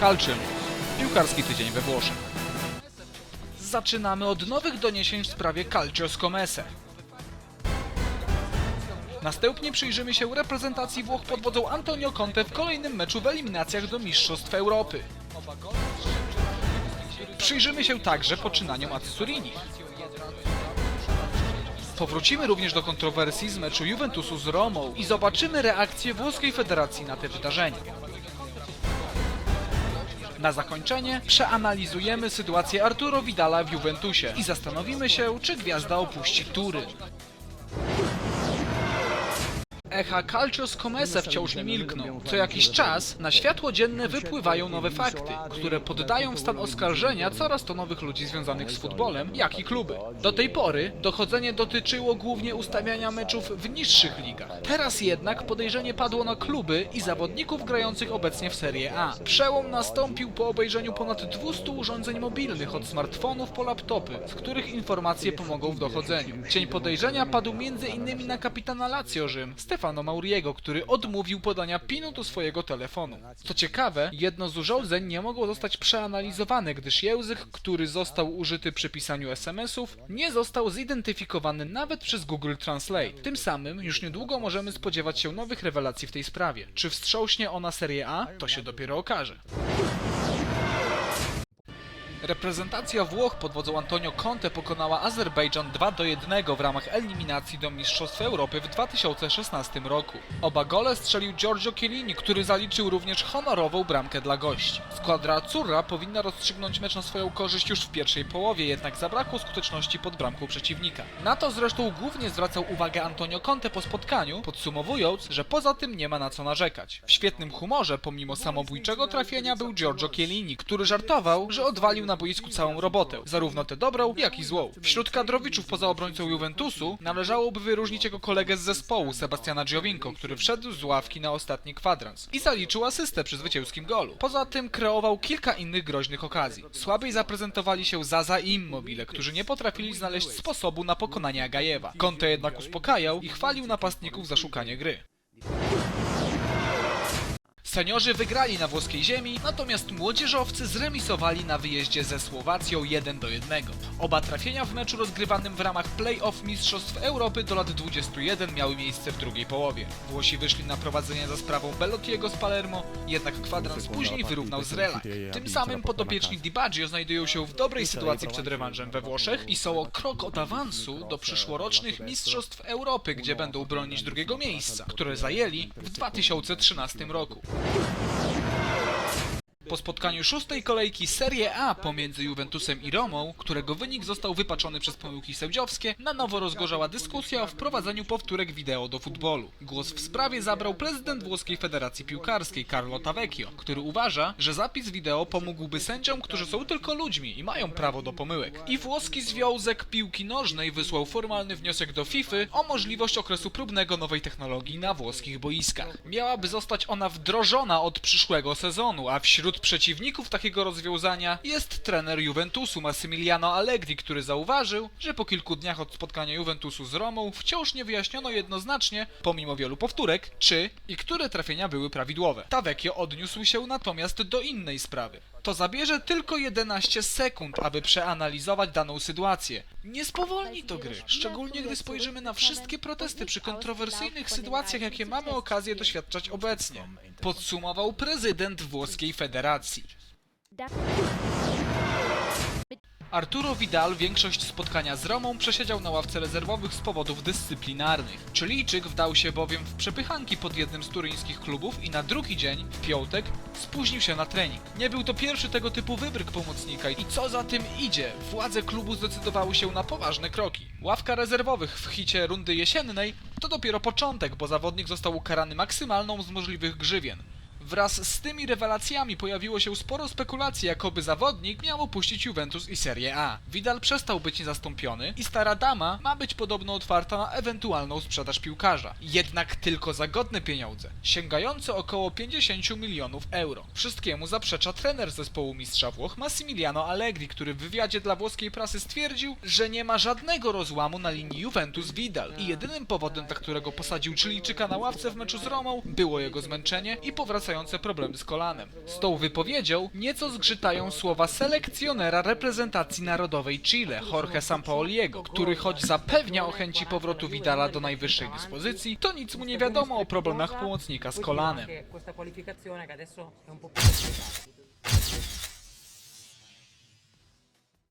Calcium. Piłkarski tydzień we Włoszech. Zaczynamy od nowych doniesień w sprawie Calcio Scomese. Następnie przyjrzymy się reprezentacji Włoch pod wodzą Antonio Conte w kolejnym meczu w eliminacjach do Mistrzostw Europy. Przyjrzymy się także poczynaniom Azzurrini. Powrócimy również do kontrowersji z meczu Juventusu z Romą i zobaczymy reakcję włoskiej federacji na te wydarzenia. Na zakończenie przeanalizujemy sytuację Arturo Vidala w Juventusie i zastanowimy się, czy gwiazda opuści Turyn. Echa Calcio Scomese wciąż nie milkną. Co jakiś czas na światło dzienne wypływają nowe fakty, które poddają w stan oskarżenia coraz to nowych ludzi związanych z futbolem, jak i kluby. Do tej pory dochodzenie dotyczyło głównie ustawiania meczów w niższych ligach. Teraz jednak podejrzenie padło na kluby i zawodników grających obecnie w Serie A. Przełom nastąpił po obejrzeniu ponad 200 urządzeń mobilnych od smartfonów po laptopy, z których informacje pomogą w dochodzeniu. Cień podejrzenia padł m.in. na kapitana Lazio Rzym, Stefano Mauriego, który odmówił podania pinu do swojego telefonu. Co ciekawe, jedno z urządzeń nie mogło zostać przeanalizowane, gdyż język, który został użyty przy pisaniu SMS-ów, nie został zidentyfikowany nawet przez Google Translate. Tym samym już niedługo możemy spodziewać się nowych rewelacji w tej sprawie. Czy wstrząśnie ona Serie A? To się dopiero okaże. Reprezentacja Włoch pod wodzą Antonio Conte pokonała Azerbejdżan 2 do 1 w ramach eliminacji do Mistrzostw Europy w 2016 roku. Oba gole strzelił Giorgio Chiellini, który zaliczył również honorową bramkę dla gości. Składra Azzurra powinna rozstrzygnąć mecz na swoją korzyść już w pierwszej połowie, jednak zabrakło skuteczności pod bramką przeciwnika. Na to zresztą głównie zwracał uwagę Antonio Conte po spotkaniu, podsumowując, że poza tym nie ma na co narzekać. W świetnym humorze, pomimo samobójczego trafienia, był Giorgio Chiellini, który żartował, że odwalił na boisku całą robotę, zarówno tę dobrą, jak i złą. Wśród kadrowiczów poza obrońcą Juventusu należałoby wyróżnić jego kolegę z zespołu, Sebastiana Giovinco, który wszedł z ławki na ostatni kwadrans i zaliczył asystę przy zwycięskim golu. Poza tym kreował kilka innych groźnych okazji. Słabiej zaprezentowali się Zaza i Immobile, którzy nie potrafili znaleźć sposobu na pokonanie Agajewa. Conte jednak uspokajał i chwalił napastników za szukanie gry. Seniorzy wygrali na włoskiej ziemi, natomiast młodzieżowcy zremisowali na wyjeździe ze Słowacją 1 do 1. Oba trafienia w meczu rozgrywanym w ramach play-off Mistrzostw Europy do lat 21 miały miejsce w drugiej połowie. Włosi wyszli na prowadzenie za sprawą Bellottiego z Palermo, jednak kwadrans później wyrównał z Relak. Tym samym podopieczni Di Baggio znajdują się w dobrej sytuacji przed rewanżem we Włoszech i są o krok od awansu do przyszłorocznych Mistrzostw Europy, gdzie będą bronić drugiego miejsca, które zajęli w 2013 roku. そう。Po spotkaniu szóstej kolejki Serie A pomiędzy Juventusem i Romą, którego wynik został wypaczony przez pomyłki sędziowskie, na nowo rozgorzała dyskusja o wprowadzeniu powtórek wideo do futbolu. Głos w sprawie zabrał prezydent włoskiej Federacji Piłkarskiej Carlo Tavecchio, który uważa, że zapis wideo pomógłby sędziom, którzy są tylko ludźmi i mają prawo do pomyłek. I włoski Związek Piłki Nożnej wysłał formalny wniosek do FIFA o możliwość okresu próbnego nowej technologii na włoskich boiskach. Miałaby zostać ona wdrożona od przyszłego sezonu, a wśród przeciwników takiego rozwiązania jest trener Juventusu Massimiliano Allegri, który zauważył, że po kilku dniach od spotkania Juventusu z Romą wciąż nie wyjaśniono jednoznacznie, pomimo wielu powtórek, czy i które trafienia były prawidłowe. Tavecchio odniósł się natomiast do innej sprawy. To zabierze tylko 11 sekund, aby przeanalizować daną sytuację. Nie spowolni to gry, szczególnie gdy spojrzymy na wszystkie protesty przy kontrowersyjnych sytuacjach, jakie mamy okazję doświadczać obecnie. Podsumował prezydent włoskiej federacji. Arturo Vidal większość spotkania z Romą przesiedział na ławce rezerwowych z powodów dyscyplinarnych. Chilijczyk wdał się bowiem w przepychanki pod jednym z turyńskich klubów i na drugi dzień, w piątek, spóźnił się na trening. Nie był to pierwszy tego typu wybryk pomocnika i co za tym idzie, władze klubu zdecydowały się na poważne kroki. Ławka rezerwowych w hicie rundy jesiennej to dopiero początek, bo zawodnik został ukarany maksymalną z możliwych grzywien. Wraz z tymi rewelacjami pojawiło się sporo spekulacji, jakoby zawodnik miał opuścić Juventus i Serie A. Vidal przestał być niezastąpiony i stara dama ma być podobno otwarta na ewentualną sprzedaż piłkarza. Jednak tylko za godne pieniądze, sięgające około 50 milionów euro. Wszystkiemu zaprzecza trener zespołu mistrza Włoch Massimiliano Allegri, który w wywiadzie dla włoskiej prasy stwierdził, że nie ma żadnego rozłamu na linii Juventus-Vidal i jedynym powodem, dla którego posadził Chilijczyka na ławce w meczu z Romą było jego zmęczenie i powracający nastręczające problemy z kolanem. Z tą wypowiedzią nieco zgrzytają słowa selekcjonera reprezentacji narodowej Chile, Jorge Sampaoliego, który choć zapewnia o chęci powrotu Vidala do najwyższej dyspozycji, to nic mu nie wiadomo o problemach pomocnika z kolanem.